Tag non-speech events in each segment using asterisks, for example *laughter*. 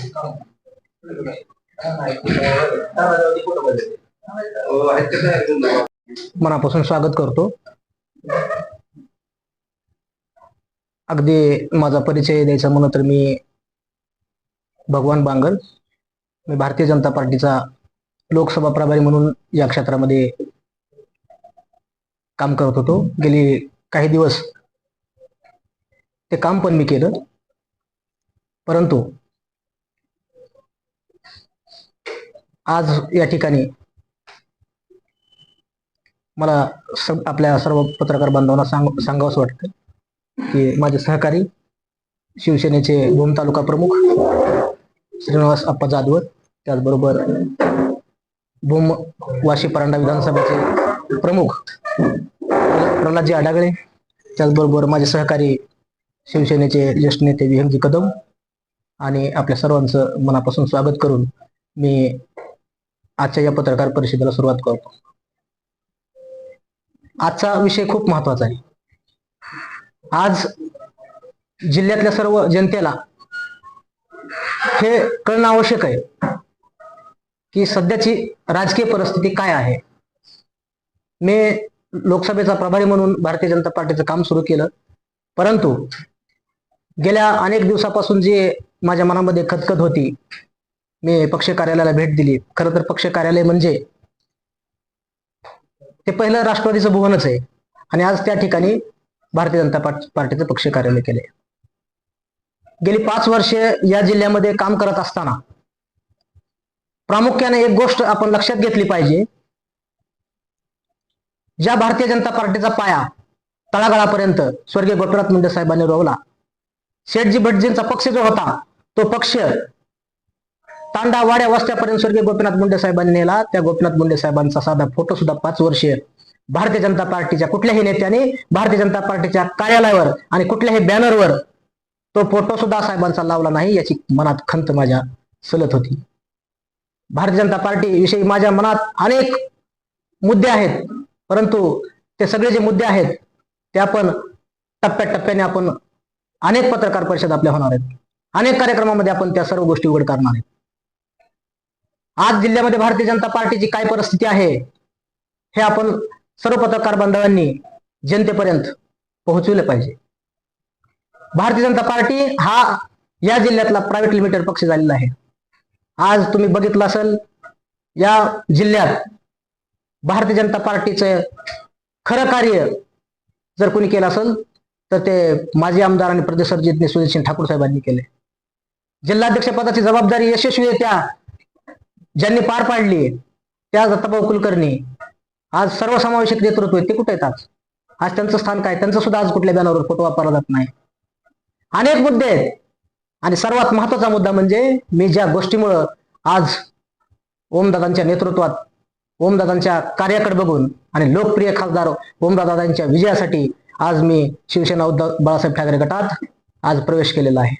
*laughs* मनापासून स्वागत करतो. अगदी माझा परिचय द्यायचा म्हणून तर मी भगवान बांगर मी भारतीय जनता पार्टीचा लोकसभा प्रभारी म्हणून या क्षेत्रामध्ये काम करत होतो. गेली काही दिवस ते काम पण मी केलं. परंतु आज या ठिकाणी मला स आपल्या सर्व पत्रकार बांधवांना सांग सांगावंसं वाटतं की माझे सहकारी शिवसेनेचे भूम तालुका प्रमुख श्रीनिवास अप्पा जाधवर त्याचबरोबर भूम वाशी परांडा विधानसभेचे प्रमुख प्रल्हादजी आडागळे त्याचबरोबर माझे सहकारी शिवसेनेचे ज्येष्ठ नेते विहंगजी कदम आणि आपल्या सर्वांचं मनापासून स्वागत करून मी आजच्या या पत्रकार परिषदेला सुरुवात करतो. आजचा विषय खूप महत्त्वाचा आहे. आज जिल्ह्यातल्या सर्व जनतेला हे कळणं आवश्यक आहे की सध्याची राजकीय परिस्थिती काय आहे. मी लोकसभेचा प्रभारी म्हणून भारतीय जनता पार्टीचं काम सुरू केलं. परंतु गेल्या अनेक दिवसापासून जे माझ्या मनामध्ये खतखत होती मी पक्ष कार्यालयाला भेट दिली. खरं तर पक्ष कार्यालय म्हणजे ते पहिलं राष्ट्रवादीचं भुवनच आहे. आणि आज त्या ठिकाणी भारतीय जनता पार्टीचं पक्ष कार्यालय केले गेली पाच वर्षे या जिल्ह्यामध्ये काम करत असताना प्रामुख्याने एक गोष्ट आपण लक्षात घेतली पाहिजे. ज्या भारतीय जनता पार्टीचा पाया तळागाळापर्यंत स्वर्गीय गोपीनाथ मुंडे साहेबांनी रोवला शेठजी भटजींचा पक्ष जो होता तो पक्ष तांडा वाड्या वस्त्यापर्यंत स्वर्गीय गोपीनाथ मुंडे साहेबांनी नेला. त्या गोपीनाथ मुंडे साहेबांचा साधा फोटो सुद्धा पाच वर्षीय भारतीय जनता पार्टीच्या कुठल्याही नेत्याने भारतीय जनता पार्टीच्या कार्यालयावर आणि कुठल्याही बॅनरवर तो फोटो सुद्धा साहेबांचा लावला नाही याची मनात खंत माझ्या सलत होती. भारतीय जनता पार्टी विषयी माझ्या मनात अनेक मुद्दे आहेत परंतु ते सगळे जे मुद्दे आहेत ते आपण टप्प्याटप्प्याने आपण अनेक पत्रकार परिषद आपल्या होणार आहेत. अनेक कार्यक्रमामध्ये आपण त्या सर्व गोष्टी उघड करणार आहेत. आज जिल्ह्यामध्ये भारतीय जनता पार्टीची काय परिस्थिती आहे हे आपण सर्व पत्रकार बांधवांनी जनतेपर्यंत पोहोचवलं पाहिजे. भारतीय जनता पार्टी हा या जिल्ह्यातला प्रायव्हेट लिमिटेड पक्ष झालेला आहे. आज तुम्ही बघितलं असेल या जिल्ह्यात भारतीय जनता पार्टीचं खरं कार्य जर कोणी केलं असेल तर ते माजी आमदार आणि प्रदेश सरचिटणीस सुनील ठाकूर साहेबांनी केले जिल्हाध्यक्ष पदाची जबाबदारी यशस्वीरित्या ज्यांनी पार पाडली त्या दत्ताभाऊ कुलकर्णी आज सर्वसमावेशक नेतृत्व आहे ते कुठे आहेत आज? आज त्यांचं स्थान काय? त्यांचं सुद्धा आज कुठल्या बॅनरवर फोटो वापरला जात नाही. अनेक मुद्दे आहेत. आणि सर्वात महत्त्वाचा मुद्दा म्हणजे मी ज्या गोष्टीमुळं आज ओमदादांच्या नेतृत्वात ओमदादांच्या कार्याकडे बघून आणि लोकप्रिय खासदार ओमदादांच्या विजयासाठी आज मी शिवसेना उद्धव बाळासाहेब ठाकरे गटात आज प्रवेश केलेला आहे.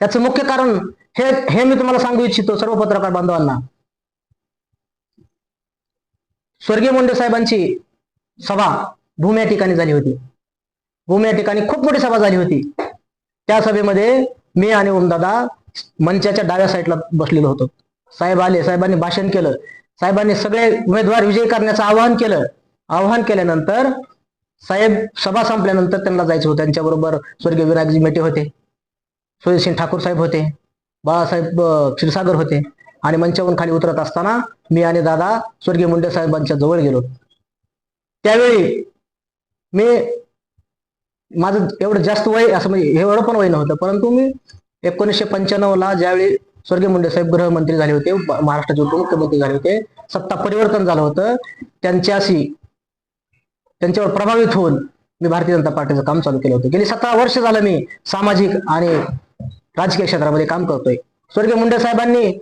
त्याचं मुख्य कारण हे हे मी तुम्हाला सांगू इच्छितो सर्व पत्रकार बांधवांना. स्वर्गीय मुंडे साहेबांची सभा भूम्या ठिकाणी झाली होती. भूम या ठिकाणी खूप मोठी सभा झाली होती. त्या सभेमध्ये मी आणि ओमदादा मंचाच्या डाव्या साईडला बसलेलो होतो. साहेब आले साहेबांनी भाषण केलं. साहेबांनी सगळे उमेदवार विजयी करण्याचं आवाहन केलं. आवाहन केल्यानंतर साहेब सभा संपल्यानंतर त्यांना जायचं होतं. त्यांच्याबरोबर स्वर्गीय विरागजी मेटे होते. सुरेश ठाकूर साहेब होते. बाळासाहेब क्षीरसागर होते. आणि मंचावरून खाली उतरत असताना मी आणि दादा स्वर्गीय मुंडे साहेबांच्या जवळ गेलो. त्यावेळी मी माझं एवढं जास्त वय असं म्हणजे हे एवढं पण वय नव्हतं परंतु मी एकोणीसशे पंच्याण्णवला ज्यावेळी स्वर्गीय मुंडे साहेब गृहमंत्री झाले होते महाराष्ट्राचे उपमुख्यमंत्री झाले होते सत्ता परिवर्तन झालं होतं त्यांच्याशी त्यांच्यावर प्रभावित होऊन मी भारतीय जनता पार्टीचं काम चालू केलं होतं. गेली सतरा वर्ष झालं मी सामाजिक आणि राजकीय क्षेत्रामध्ये काम करतोय. स्वर्गीय मुंडे साहेबांनी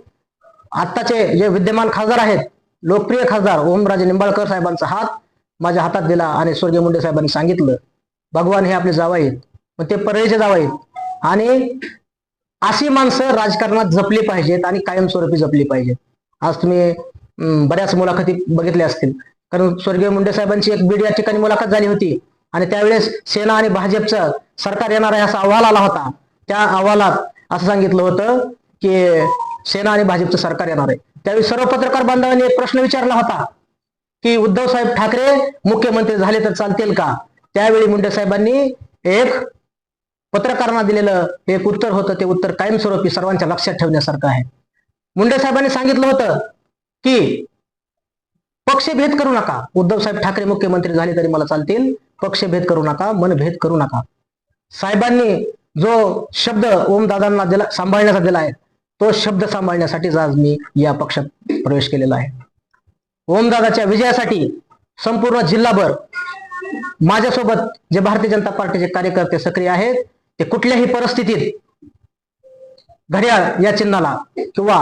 आत्ताचे जे विद्यमान खासदार आहेत लोकप्रिय खासदार ओमराजे निंबाळकर साहेबांचा हात माझ्या हातात दिला आणि स्वर्गीय मुंडे साहेबांनी सांगितलं भगवान हे आपले जाव आहेत मग ते परळीचे जावा आहेत. आणि अशी माणसं राजकारणात जपली पाहिजेत आणि कायमस्वरूपी जपली पाहिजेत. आज तुम्ही बऱ्याच मुलाखती बघितल्या असतील. कारण स्वर्गीय मुंडे साहेबांची एक बीड या ठिकाणी मुलाखत झाली होती आणि त्यावेळेस सेना आणि भाजपचं सरकार येणार आहे असा अहवाल आला होता. त्या अहवालात असं सांगितलं होतं की सेना आणि भाजपचं सरकार येणार आहे. त्यावेळी सर्व पत्रकार बांधवांनी एक प्रश्न विचारला होता की उद्धव साहेब ठाकरे मुख्यमंत्री झाले तर चालतील का? त्यावेळी मुंडे साहेबांनी एक पत्रकारांना दिलेलं एक उत्तर होतं ते उत्तर कायमस्वरूपी सर्वांच्या लक्षात ठेवण्यासारखं आहे. मुंडे साहेबांनी सांगितलं होतं की पक्षभेद करू नका. उद्धव साहेब ठाकरे मुख्यमंत्री झाले तरी मला चालतील. पक्षभेद करू नका मनभेद करू नका. साहेबांनी जो शब्द ओमदादांना दिला सांभाळण्याचा दिला आहे तो शब्द सांभाळण्यासाठीच आज मी या पक्षात प्रवेश केलेला आहे. ओमदादाच्या विजयासाठी संपूर्ण जिल्हाभर माझ्यासोबत जे भारतीय जनता पार्टीचे कार्यकर्ते सक्रिय आहेत ते कुठल्याही परिस्थितीत घड्याळ या चिन्हाला किंवा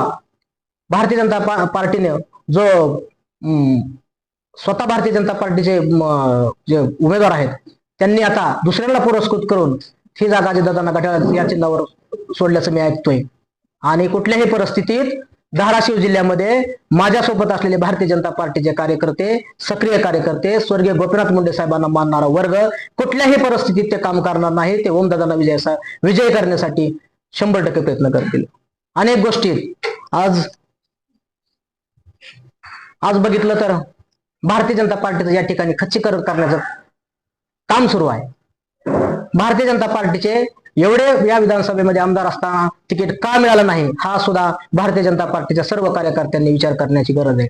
भारतीय जनता पा- पार्टीने जो स्वतः भारतीय जनता पार्टीचे जे उमेदवार आहेत त्यांनी आता दुसऱ्याला पुरस्कृत करून ही जागा अजितदादांना घड्याळ या चिन्हावर सोडल्याचं मी ऐकतोय. आणि कुठल्याही परिस्थितीत धाराशिव जिल्ह्यामध्ये माझ्यासोबत असलेले भारतीय जनता पार्टीचे कार्यकर्ते सक्रिय कार्यकर्ते स्वर्गीय गोपीनाथ मुंडे साहेबांना मानणारा वर्ग कुठल्याही परिस्थितीत ते काम करणार नाही. ते ओमदादांना विजय विजय करण्यासाठी शंभर टक्के प्रयत्न करतील. अनेक गोष्टी आज आज बघितलं तर भारतीय जनता पार्टीचं या ठिकाणी खच्चीकरण करण्याचं काम सुरू आहे. भारतीय जनता पार्टीचे एवढे या विधानसभेमध्ये आमदार असताना तिकीट का मिळालं नाही हा सुद्धा भारतीय जनता पार्टीच्या सर्व कार्यकर्त्यांनी विचार करण्याची गरज आहे.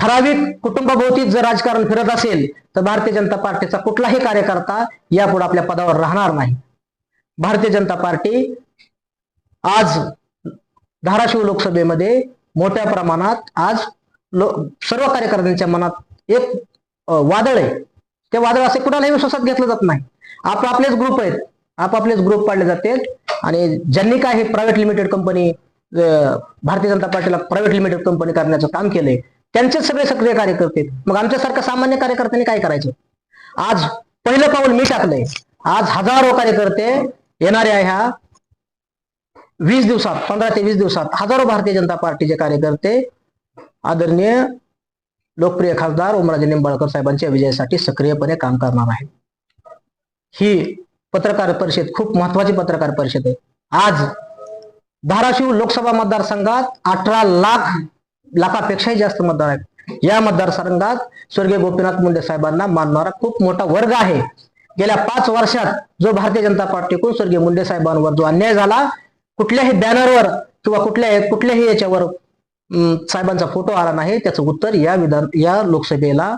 ठराविक कुटुंबाभोवती जर राजकारण फिरत असेल तर भारतीय जनता पार्टीचा कुठलाही कार्यकर्ता यापुढे आपल्या पदावर राहणार नाही. भारतीय जनता पार्टी आज धाराशिव लोकसभेमध्ये मोठ्या प्रमाणात आज लो सर्व कार्यकर्त्यांच्या मनात एक वादळ आहे. ते वादळ असे कुणालाही विश्वासात घेतलं जात नाही. आपापलेच ग्रुप आहेत. आपापलेच ग्रुप पाडले जाते. आणि ज्यांनी काय हे private limited company Bharatiya Janata पार्टीला प्रायव्हेट लिमिटेड कंपनी करण्याचं काम केलंय त्यांचेच सगळे सक्रिय कार्यकर्ते. मग आमच्यासारख्या सामान्य कार्यकर्त्यांनी काय करायचं? आज पहिलं पाऊल मी टाकलंय. आज हजारो कार्यकर्ते येणाऱ्या ह्या वीस दिवसात पंधरा ते वीस दिवसात हजारो भारतीय जनता पार्टीचे कार्यकर्ते आदरणीय लोकप्रिय खासदार ओमराजे निंबाळकर साहेबांच्या विजयासाठी सक्रियपणे काम करणार आहे ही पत्रकार परिषद खूप महत्वाची पत्रकार परिषद आहे. आज धाराशिव लोकसभा मतदारसंघात अठरा लाख लाखापेक्षाही जास्त मतदार आहेत. या मतदारसंघात स्वर्गीय गोपीनाथ मुंडे साहेबांना मानणारा खूप मोठा वर्ग आहे. गेल्या पाच वर्षात जो भारतीय जनता पार्टीकडून स्वर्गीय मुंडे साहेबांवर जो अन्याय झाला कुठल्याही बॅनरवर किंवा कुठल्या कुठल्याही याच्यावर अं, साहेबांचा फोटो आला नाही त्याचं उत्तर या विधान या लोकसभेला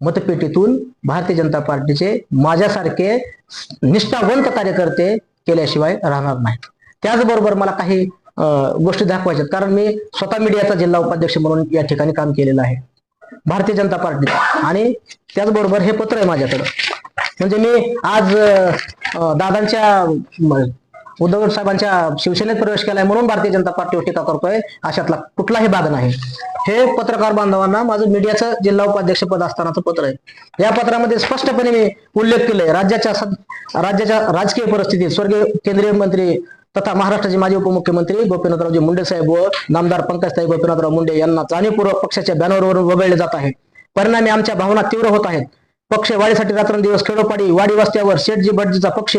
मतपेटीतून भारतीय जनता पार्टीचे माझ्यासारखे निष्ठावंत कार्यकर्ते केल्याशिवाय राहणार नाही त्याचबरोबर मला काही अं, गोष्टी दाखवायच्यात कारण मी स्वतः मीडियाचा जिल्हा उपाध्यक्ष म्हणून या ठिकाणी काम केलेलं आहे. भारतीय जनता पार्टी. आणि त्याचबरोबर हे पत्र आहे माझ्याकडं. म्हणजे मी आज दादांच्या उद्धव साहेबांच्या शिवसेनेत प्रवेश केलाय म्हणून भारतीय जनता पार्टीवर टीका करतोय अशातला कुठलाही भाग नाही. हे पत्रकार बांधवांना माझं मीडियाचं जिल्हा उपाध्यक्ष पद असतानाचं पत्र आहे. या पत्रामध्ये स्पष्टपणे मी उल्लेख केलाय राज्याच्या राज्याच्या राजकीय परिस्थितीत स्वर्गीय केंद्रीय मंत्री तथा महाराष्ट्राचे माजी उपमुख्यमंत्री गोपीनाथरावजी मुंडे साहेब व नामदार पंकजताई गोपीनाथराव मुंडे यांना जाणीवपूर्वक पक्षाच्या बॅनरवरून वगळले जात आहे. परिणामी आमच्या भावना तीव्र होत आहेत. पक्ष वाढीसाठी रात्रंदिवस खेडोपाडी वाडी वस्त्यावर शेठजी भटजीचा पक्ष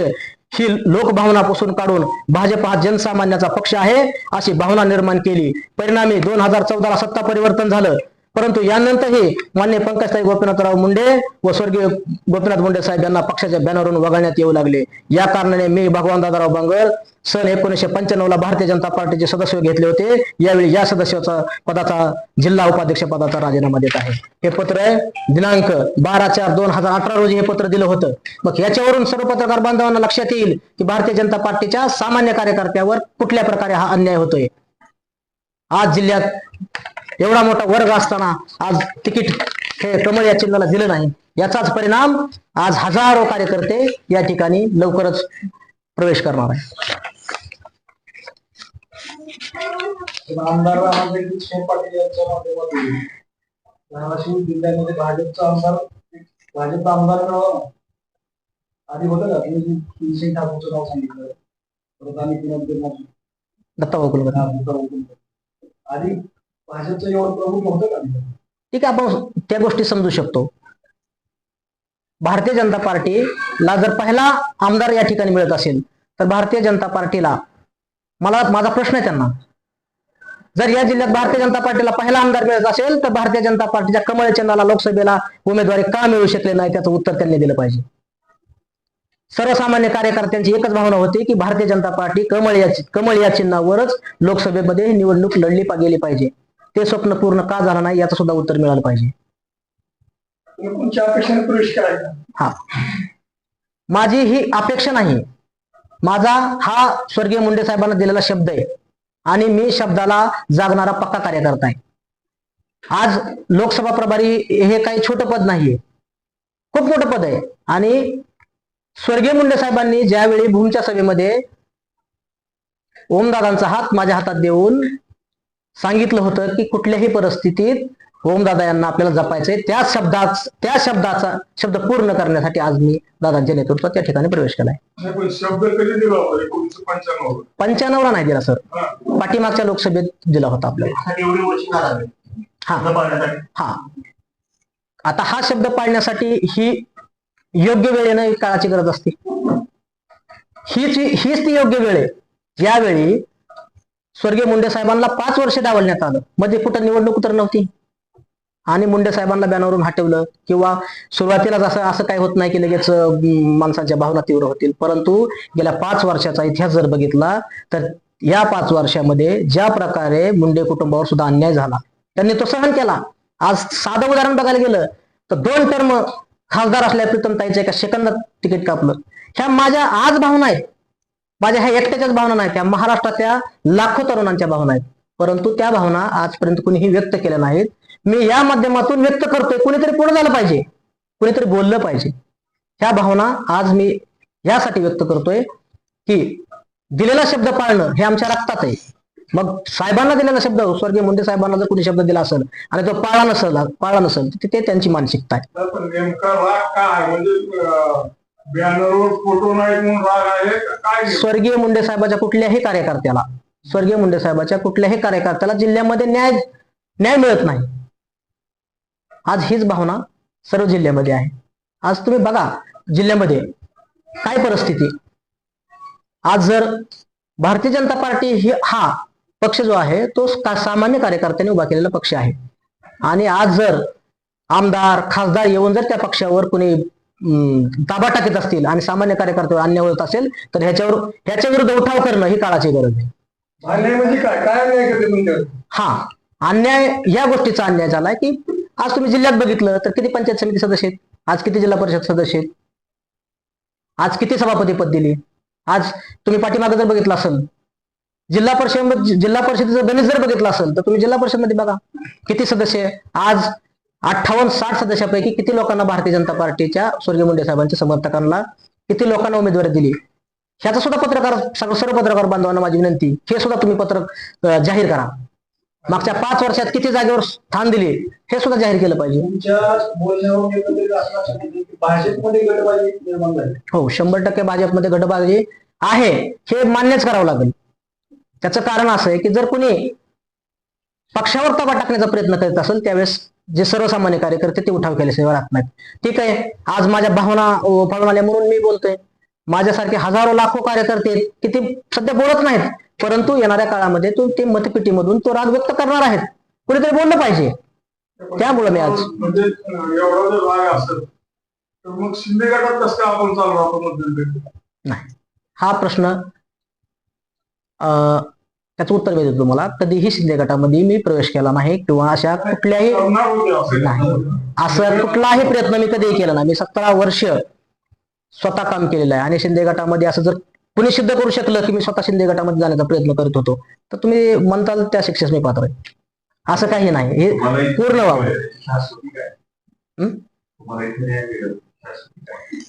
ही लोकभावना पुसून काढून भाजप हा जनसामान्याचा पक्ष आहे अशी भावना निर्माण केली. परिणामी दोन हजार चौदाला सत्ता परिवर्तन झालं. परंतु यानंतरही मान्य पंकजताई गोपीनाथराव मुंडे व स्वर्गीय गोपीनाथ मुंडे साहेब यांना पक्षाच्या बॅनरवरून वगळण्यात येऊ लागले. या कारणाने मी भगवान दादाराव बांगर सन एकोणीशे पंच्याण्णव ला भारतीय जनता पार्टीचे सदस्य घेतले होते. यावेळी या सदस्याचा पदाचा जिल्हा उपाध्यक्ष पदाचा राजीनामा देत आहे. हे पत्र दिनांक बारा चार दोन हजार अठरा रोजी हे पत्र दिलं होतं. मग याच्यावरून सर्व पत्रकार बांधवांना लक्षात येईल की भारतीय जनता पार्टीच्या सामान्य कार्यकर्त्यावर कुठल्या प्रकारे हा अन्याय होतोय? आज जिल्ह्यात एवढा मोठा वर्ग असताना आज तिकीट हे कमळ या चिन्हाला दिलं नाही. याचाच परिणाम आज हजारो कार्यकर्ते या ठिकाणी लवकरच प्रवेश करणार आहे आमदार रामादेवी शेठ पाटील यांच्या माध्यमातून धाराशिव जिल्ह्यामध्ये भाजपचा आमदार भाजपचा आमदार मिळावा आधी होतं का? तुम्ही जे तुलसी ठाकूरचं नाव सांगितलं. परत आणि दत्ता. आधी भाजपचं एवढं प्रमुख का ठीक आहे आपण त्या गोष्टी समजू शकतो. भारतीय जनता पार्टीला जर पहिला आमदार या ठिकाणी मिळत असेल तर भारतीय जनता पार्टीला मला माझा प्रश्न आहे त्यांना. जर या जिल्ह्यात भारतीय जनता पार्टीला पहिला आमदार मिळत असेल तर भारतीय जनता पार्टीच्या कमळ चिन्हाला लोकसभेला उमेदवारी का मिळू शकले नाही त्याचं उत्तर त्यांनी दिलं पाहिजे. सर्वसामान्य कार्यकर्त्यांची एकच भावना होती की भारतीय जनता पार्टी कमळ या कमळ या चिन्हावरच लोकसभेमध्ये निवडणूक लढली गेली पाहिजे. ते स्वप्न पूर्ण का झालं नाही याचं सुद्धा उत्तर मिळालं पाहिजे. हा. माझी ही अपेक्षा नाही. माझा हा स्वर्गीय मुंडे साहेबांना दिलेला शब्द आहे. आणि मी शब्दाला जागणारा पक्का कार्यकर्ता आहे. आज लोकसभा प्रभारी हे काही छोटं पद नाहीये. खूप मोठं पद आहे. आणि स्वर्गीय मुंडे साहेबांनी ज्यावेळी भूमच्या सभेमध्ये ओमदादांचा हात माझ्या हातात देऊन सांगितलं होतं की कुठल्याही परिस्थितीत ओमदादा यांना आपल्याला जपायचंय. त्या शब्दाच त्या शब्दाचा शब्द पूर्ण करण्यासाठी आज मी दादांच्या नेतृत्वात त्या ठिकाणी प्रवेश केलाय. शब्द पंच्याण्णवला नाही दिला सर. हा. पाठीमागच्या लोकसभेत दिला होता आपल्याला. एवढी वर्ष झाली हा. हा. आता हा शब्द पाळण्यासाठी ही योग्य वेळेनं काळाची गरज असते. हीच हीच ती योग्य वेळ आहे. ज्यावेळी स्वर्गीय मुंडे साहेबांना पाच वर्ष डावलण्यात आलं. मध्ये कुठं निवडणूक तर नव्हती. आणि मुंडे साहेबांना बॅनरवरून हटवलं. किंवा सुरुवातीलाच असं असं काही होत नाही की लगेच माणसांच्या भावना तीव्र होतील. परंतु गेल्या पाच वर्षाचा इतिहास जर बघितला तर या पाच वर्षामध्ये ज्या प्रकारे मुंडे कुटुंबावर सुद्धा अन्याय झाला त्यांनी तो सहन केला. आज साधं उदाहरण बघायला गेलं तर दोन टर्म खासदार असल्या प्रीतम ताईचं एका सेकंदात तिकीट कापलं. ह्या माझ्या आज भावना आहेत. माझ्या ह्या एकट्याच्याच भावना नाही त्या महाराष्ट्रातल्या लाखो तरुणांच्या भावना आहेत. परंतु त्या भावना आजपर्यंत कुणीही व्यक्त केल्या नाहीत. मी या माध्यमातून व्यक्त करतोय कुणीतरी पुढे झालं पाहिजे. कुणीतरी बोललं पाहिजे. ह्या भावना आज मी यासाठी व्यक्त करतोय की दिलेला शब्द पाळणं हे आमच्या रक्तात आहे. मग साहेबांना दिलेला शब्द स्वर्गीय मुंडे साहेबांना जर कुणी शब्द दिला असेल आणि तो पाळा नसेल पाळा नसेल तर ते त्यांची मानसिकता आहे. बॅनरवर फोटो नाही म्हणून राग आहे का? काय स्वर्गीय मुंडे साहेबाच्या कुठल्याही कार्यकर्त्याला स्वर्गीय मुंडे साहेबाच्या कुठल्याही कार्यकर्त्याला जिल्ह्यामध्ये न्याय न्याय मिळत नाही. आज हीच भावना सर्व जिल्ह्यामध्ये आहे. आज तुम्ही बघा जिल्ह्यामध्ये काय परिस्थिती. आज जर भारतीय जनता पार्टी ही हा पक्ष जो आहे तो का- सामान्य कार्यकर्त्यांनी उभा केलेला पक्ष आहे. आणि आज जर आमदार खासदार येऊन जर त्या पक्षावर कोणी ताबा टाकत असतील आणि सामान्य कार्यकर्त्यावर अन्याय होत असेल तर ह्याच्यावर ह्याच्या विरुद्ध उठाव करणं ही काळाची गरज आहे. अन्याय म्हणजे काय? काय अन्याय करते तुमच्यावर हा अन्याय या गोष्टीचा अन्याय झालाय की आज तुम्ही जिल्ह्यात बघितलं तर किती पंचायत समिती सदस्य आहेत? आज किती जिल्हा परिषद सदस्य आहेत? आज किती सभापती पद दिली? आज तुम्ही पाठीमागे जर बघितलं असेल जिल्हा परिषद जिल्हा परिषदेचं गणित जर बघितलं असेल तर तुम्ही जिल्हा परिषदमध्ये बघा किती सदस्य आहे? आज अठ्ठावन्न साठ सदस्यापैकी किती लोकांना भारतीय जनता पार्टीच्या स्वर्गीय मुंडे साहेबांच्या समर्थकांना किती लोकांना उमेदवारी दिली? ह्याचा सुद्धा पत्रकार सर्व पत्रकार बांधवांना माझी विनंती. हे सुद्धा तुम्ही पत्रक जाहीर करा. मागच्या पाच वर्षात किती जागेवर स्थान दिले हे सुद्धा जाहीर केलं पाहिजे. हो शंभर टक्के भाजपमध्ये गटबाजी आहे. हे मान्यच करावं लागेल. त्याचं कारण असं आहे की जर कुणी पक्षावर ताबा टाकण्याचा प्रयत्न करीत असेल त्यावेळेस जे सर्वसामान्य कार्यकर्ते ते उठाव केल्याशिवाय राहत नाहीत. ठीक आहे. आज माझ्या भावना फळून आल्या म्हणून मी बोलतोय. माझ्यासारखे हजारो लाखो कार्यकर्ते की ते सध्या बोलत नाहीत परंतु येणाऱ्या काळामध्ये तो ते मतपेटीमधून तो राग व्यक्त करणार आहेत. कुणीतरी बोललं पाहिजे. त्यामुळे मी आज म्हणजे मध्यंतरी हा प्रश्न अं, त्याचं उत्तर मी देतो तुम्हाला. कधीही शिंदे गटामध्ये मी प्रवेश केला नाही किंवा अशा कुठल्याही नाही. असं कुठलाही प्रयत्न मी कधीही केला नाही. मी सतरा वर्ष स्वतः काम केलेलं आहे. आणि शिंदे गटामध्ये असं जर कुणी सिद्ध करू शकलं की मी स्वतः शिंदे गटामध्ये जाण्याचा प्रयत्न करत होतो तर तुम्ही म्हणताल त्या शिक्षेस मी पात्र आहे. असं काही नाही. हे पूर्ण व्हावं?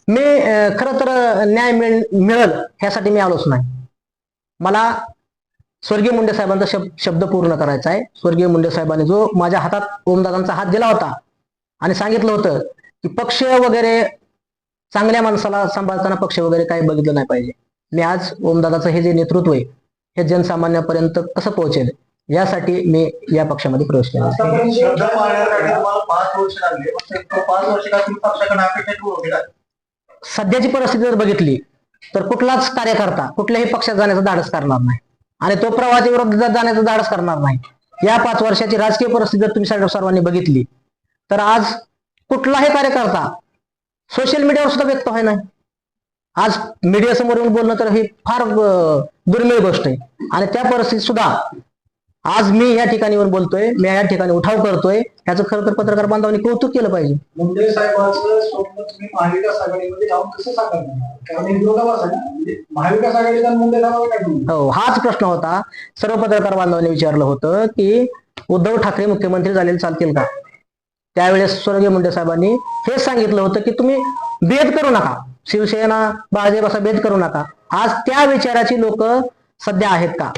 मी खरं तर न्याय मिळ मिळेल ह्यासाठी मी आलोच नाही. मला स्वर्गीय मुंडे साहेबांचा शब्द शब्द पूर्ण करायचा आहे. स्वर्गीय मुंडे साहेबांनी जो माझ्या हातात ओमदादांचा हात दिला होता आणि सांगितलं होतं की पक्ष वगैरे चांगल्या माणसाला सांभाळताना पक्ष वगैरे काही बघितलं नाही पाहिजे. मी आज ओमदादाचं हे जे नेतृत्व आहे हे जनसामान्यापर्यंत कसं पोहोचेल? यासाठी मी या पक्षामध्ये प्रवेश केला. सध्याची परिस्थिती जर बघितली तर कुठलाच कार्यकर्ता कुठल्याही पक्षात जाण्याचं धाडस करणार नाही. आणि तो प्रवाहाच्या विरोधात जाण्याचं धाडस करणार नाही. या पाच वर्षाची राजकीय परिस्थिती जर तुम्ही सर्वांनी बघितली तर आज कुठलाही कार्यकर्ता सोशल मीडियावर सुद्धा व्यक्त व्हाय नाही आज मीडिया समोर येऊन बोलणं तर ही फार दुर्मिळ गोष्ट आहे. आणि त्या परिस्थितीत सुद्धा आज मी या ठिकाणी बोलतोय मी या ठिकाणी उठाव करतोय. याचं खरं तर पत्रकार बांधवांनी कौतुक केलं पाहिजे. मुंडे साहेबांचं स्वप्न तुम्ही महाविकास आघाडीमध्ये जाऊन कसं साकार करणार कारण एक विरोधाभास आहे ना? म्हणजे महाविकास आघाडीचा मुंडे? हो हाच प्रश्न होता. सर्व पत्रकार बांधवांनी विचारलं होतं की उद्धव ठाकरे मुख्यमंत्री झालेले चालतील का? त्यावेळेस स्वर्गीय मुंडे साहेबांनी हेच सांगितलं होतं की तुम्ही भेद करू नका. शिवसेना भाजप असा भेद करू नका. आज त्या विचाराची लोक सध्या आहेत का?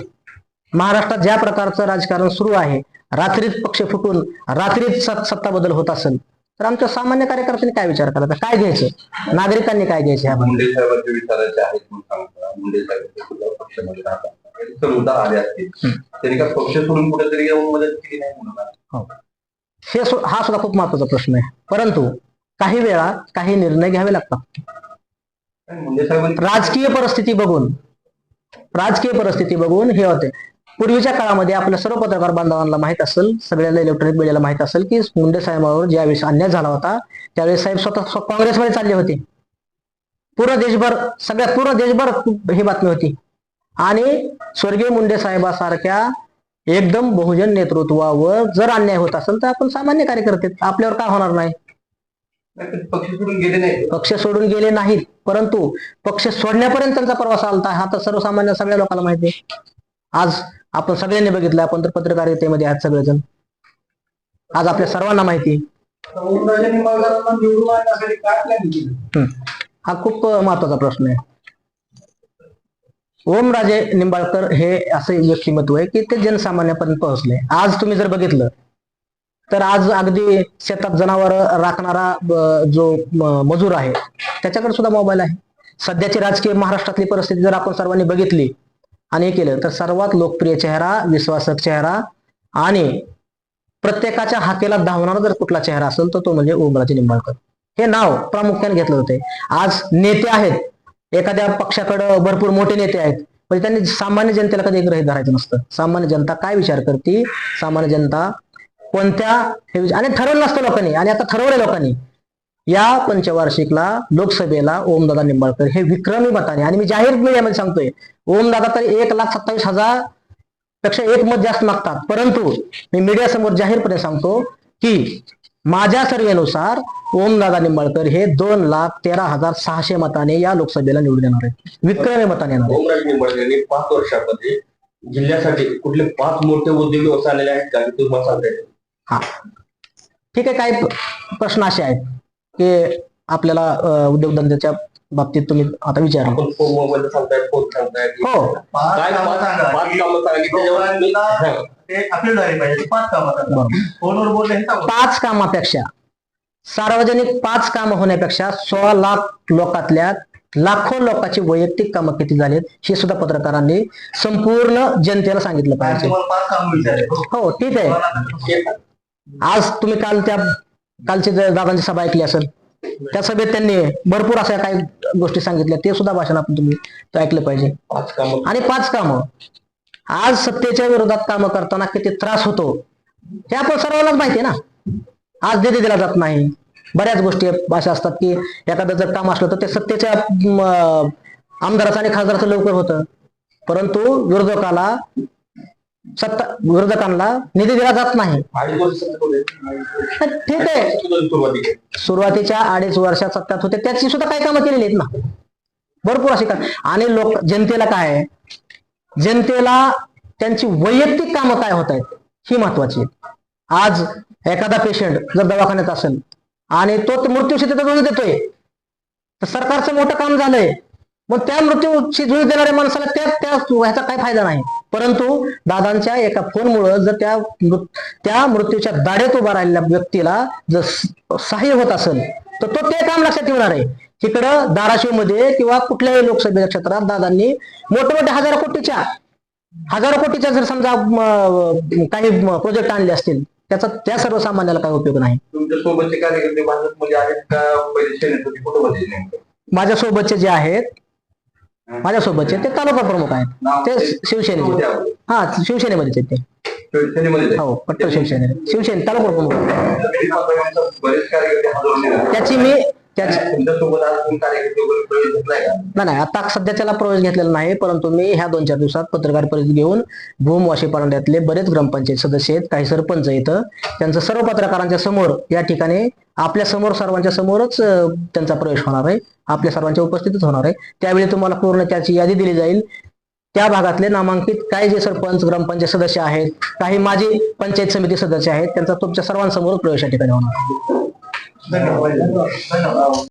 महाराष्ट्रात ज्या प्रकारचं राजकारण सुरू आहे रात्रीत पक्ष फुटून रात्रीत सत- सत्ता बदल होत असेल तर आमच्या सामान्य कार्यकर्त्यांनी काय विचार करायचा काय घ्यायचं? नागरिकांनी काय घ्यायचं हे. हा. सुद्धा खूप महत्त्वाचा प्रश्न आहे. परंतु काही वेळा काही निर्णय घ्यावे लागतात. राजकीय परिस्थिती बघून राजकीय परिस्थिती बघून हे होते. पूर्वीच्या काळामध्ये आपल्या सर्व पत्रकार बांधवांना माहीत असेल सगळ्यांना इलेक्ट्रॉनिक मीडियाला माहीत असेल की मुंडे साहेबांवर ज्यावेळेस अन्याय झाला होता त्यावेळेस साहेब स्वतः स्व- काँग्रेसमध्ये चालले होते. पूर्ण देशभर सगळ्या पूर्ण देशभर ही बातमी होती. आणि स्वर्गीय मुंडे साहेबासारख्या एकदम बहुजन नेतृत्वावर जर अन्याय होत असेल तर आपण सामान्य कार्यकर्ते. आपल्यावर काय होणार नाही? पक्ष सोडून गेले नाही पक्ष सोडून गेले नाहीत. परंतु पक्ष सोडण्यापर्यंत त्यांचा प्रवास आलता हा तर सर्वसामान्य सगळ्या लोकांना माहिती आहे. आज आपण सगळ्यांनी बघितलं आपण तर पत्रकारितेमध्ये आहेत सगळेजण. आज आपल्या सर्वांना माहिती. हा. खूप महत्त्वाचा प्रश्न आहे. ओमराजे निंबाळकर हे असे व्यक्तिमत्व आहे की ते जनसामान्यापर्यंत पोहोचले. आज तुम्ही जर बघितलं तर आज अगदी शेतात जनावर राखणारा जो मजूर आहे त्याच्याकडे सुद्धा मोबाईल आहे. सध्याची राजकीय महाराष्ट्रातली परिस्थिती जर आपण सर्वांनी बघितली आणि हे केलं. तर सर्वात लोकप्रिय चेहरा विश्वासक चेहरा आणि प्रत्येकाच्या हाकेला धावणारा जर कुठला चेहरा असेल तर तो म्हणजे ओमराजे निंबाळकर. हे नाव प्रामुख्याने घेतलं होते. आज नेते आहेत. एखाद्या पक्षाकडं भरपूर मोठे नेते आहेत. पण त्यांनी सामान्य जनतेला कधी ग्रहित धरायचं नसतं. सामान्य जनता काय विचार करते? सामान्य जनता कोणत्या हे आणि ठरवलं नसतं लोकांनी. आणि आता ठरवलं लोकांनी. या पंचवार्षिकला लोकसभेला ओमदादा निंबाळकर हे विक्रमी मताने आणि मी जाहीर मीडियामध्ये सांगतोय ओमदादा तर एक लाख सत्तावीस हजारपेक्षा एक मत जास्त मागतात. परंतु मी मीडिया समोर जाहीरपणे सांगतो की माझ्या सर्वेनुसार ओमदादा निंबाळकर हे दोन लाख तेरा हजार सहाशे मताने या लोकसभेला निवडून येणार आहेत. विक्रमी मताने येणार ओमराज निंबाळकर यांनी पाच वर्षामध्ये जिल्ह्यासाठी कुठले पाच मोठे उद्योग व्यवसाय आलेले आहेत का तुम्हाला सांगता हा. ठीक आहे काही प्रश्न असे आहेत. की आपल्याला उद्योगधंद्याच्या बाबतीत तुम्ही आता विचारा. हो. पाच हा. हे कामापेक्षा सार्वजनिक पाच कामं होण्यापेक्षा सोळा लाख लोकातल्या लाखो लोकांची वैयक्तिक कामं किती झालीत हे सुद्धा पत्रकारांनी संपूर्ण जनतेला सांगितलं पाहिजे. हो ठीक आहे. आज तुम्ही काल त्या कालची दादांची सभा ऐकली असेल त्या सभेत त्यांनी भरपूर अशा काही गोष्टी सांगितल्या. ते सुद्धा भाषण आपण तुम्ही ते ऐकलं पाहिजे. आणि पाच कामं. आज सत्तेच्या विरोधात कामं करताना किती त्रास होतो हे आपण सर्वांनाच माहिती आहे ना. आज निधी दिला जात नाही. बऱ्याच गोष्टी अशा असतात की एखादं जर काम असलं तर ते सत्तेच्या आमदाराचं आणि खासदाराचं लवकर होतं. परंतु विरोधकाला सत्ता विरोधकांना निधी दिला जात नाही. सत्तेत. ठीक आहे. सुरुवातीच्या अडीच वर्षात सत्यात होते त्याची सुद्धा काही कामं केलेली आहेत ना. भरपूर अशी काम. आणि लोक जनतेला काय आहे? जनतेला त्यांची वैयक्तिक कामं काय होत आहेत ही महत्वाची. आज एखादा पेशंट जर दवाखान्यात असेल आणि तो मृत्यूशी तिथे देतोय तर सरकारचं मोठं काम झालंय. मग त्या मृत्यूची जुळी देणाऱ्या माणसाला त्या त्या ह्याचा काय फायदा नाही. परंतु दादांच्या एका फोनमुळं जर त्या त्या मृत्यूच्या दाढेत उभा राहिलेल्या व्यक्तीला जर सहाय्य होत असेल तर तो ते काम लक्षात ठेवणार आहे. तिकडं धाराशिवमध्ये किंवा कुठल्याही लोकसभेच्या क्षेत्रात दादांनी मोठमोठ्या हजारो कोटीच्या हजारो कोटीच्या जर समजा काही प्रोजेक्ट आणले असतील त्याचा त्या सर्वसामान्याला काही उपयोग नाही. तुमच्या माझ्या सोबतचे जे आहेत माझ्यासोबतचे ते तालुका प्रमुख आहेत. ते शिवसेनेचे. हा शिवसेनेमध्येच आहेत ते. हो कट्टर शिवसेने शिवसेने तालुका प्रमुख त्याची मी नाही नाही आता सध्याच्याला प्रवेश घेतलेला नाही परंतु मी ह्या दोन चार दिवसात पत्रकार परिषद घेऊन भूम वाशी पारंड्यातले बरेच ग्रामपंचायत सदस्य आहेत काही सरपंच आहेत त्यांचं सर्व पत्रकारांच्या समोर या ठिकाणी आपल्यासमोर सर्वांच्या समोरच त्यांचा प्रवेश होणार आहे आपल्या सर्वांच्या उपस्थितीत होणार आहे. त्यावेळी तुम्हाला पूर्ण त्याची यादी दिली जाईल. त्या भागातले नामांकित काही जे सरपंच ग्रामपंचायत सदस्य आहेत काही माजी पंचायत समिती सदस्य आहेत त्यांचा तुमच्या सर्वांसमोर प्रवेश या ठिकाणी होणार 那个，我也，那个，没到。